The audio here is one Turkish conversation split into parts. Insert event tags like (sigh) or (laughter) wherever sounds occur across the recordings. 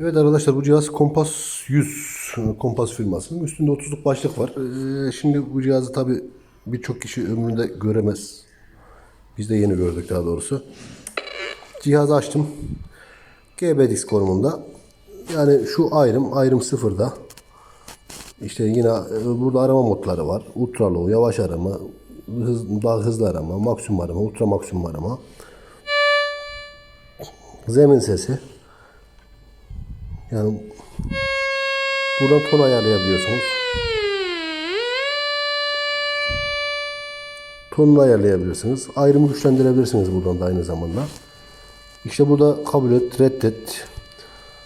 Evet arkadaşlar bu cihaz Kompas 100 Kompas firmasının üstünde 30'luk başlık var. Ee, şimdi bu cihazı tabi birçok kişi ömründe göremez. Biz de yeni gördük daha doğrusu. Cihazı açtım. GB disk konumunda. Yani şu ayrım, ayrım sıfırda. İşte yine e, burada arama modları var. Ultra low, yavaş arama, hız, daha hızlı arama, maksimum arama, ultra maksimum arama. Zemin sesi. Yani buradan ton ayarlayabiliyorsunuz. Tonunu ayarlayabilirsiniz. Ayrımı güçlendirebilirsiniz buradan da aynı zamanda. İşte burada kabul et, reddet.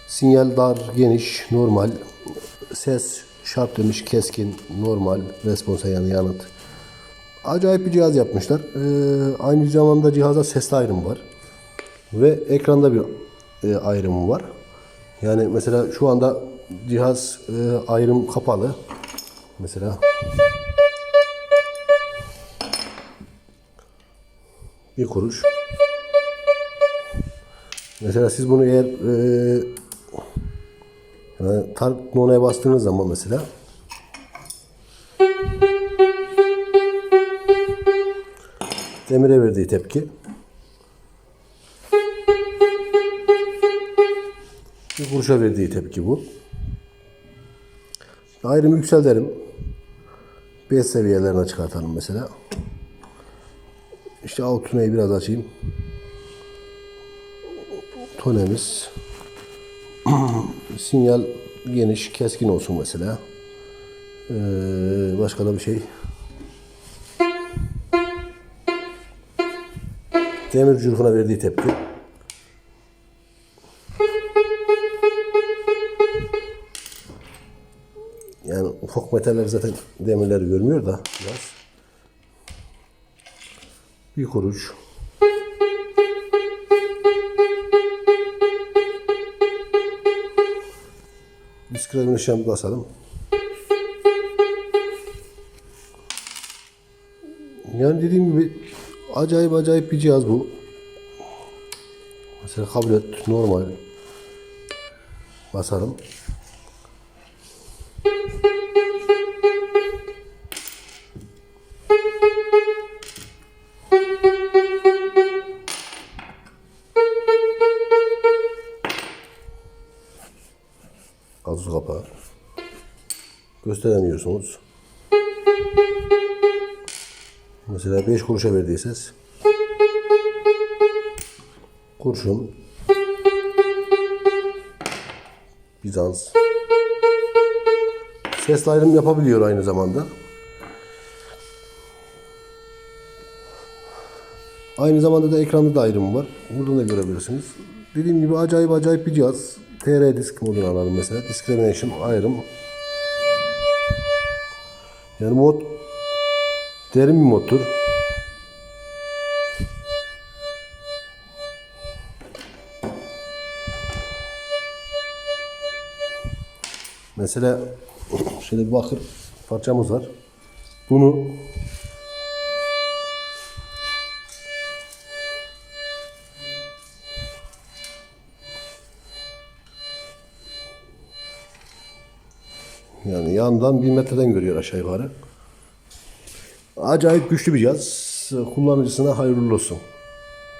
Sinyal dar, geniş, normal. Ses şarp demiş, keskin, normal. Responsa yani yanıt. Acayip bir cihaz yapmışlar. Ee, aynı zamanda cihazda sesli ayrım var. Ve ekranda bir e, ayrımı var. Yani mesela şu anda cihaz e, ayrım kapalı. Mesela bir kuruş. Mesela siz bunu eğer e, yani tarp nonaya bastığınız zaman mesela demire verdiği tepki bir kuruşa verdiği tepki bu. Ayrımı yükseltelim. 5 seviyelerine çıkartalım mesela. İşte alt tuneyi biraz açayım. Tonemiz (clears throat) sinyal geniş, keskin olsun mesela. Ee, başka da bir şey. Demir cürfuna verdiği tepki. Yani ufak metaller zaten demirleri görmüyor da biraz. Bir kuruş. Diskriminasyon basalım. Yani dediğim gibi acayip acayip bir cihaz bu. Mesela kabul et normal. Basalım. Gazoz kapağı. Gösteremiyorsunuz. Mesela 5 kuruşa verdiği ses. Kurşun. Bizans. Ses ayrım yapabiliyor aynı zamanda. Aynı zamanda da ekranda da ayrım var. Buradan da görebilirsiniz. Dediğim gibi acayip acayip bir cihaz. TR disk modunu alalım mesela. Discrimination ayrım. Yani mod derin bir moddur. Mesela şöyle bir bakır parçamız var. Bunu Yani yandan bir metreden görüyor aşağı yukarı. Acayip güçlü bir cihaz. Kullanıcısına hayırlı olsun.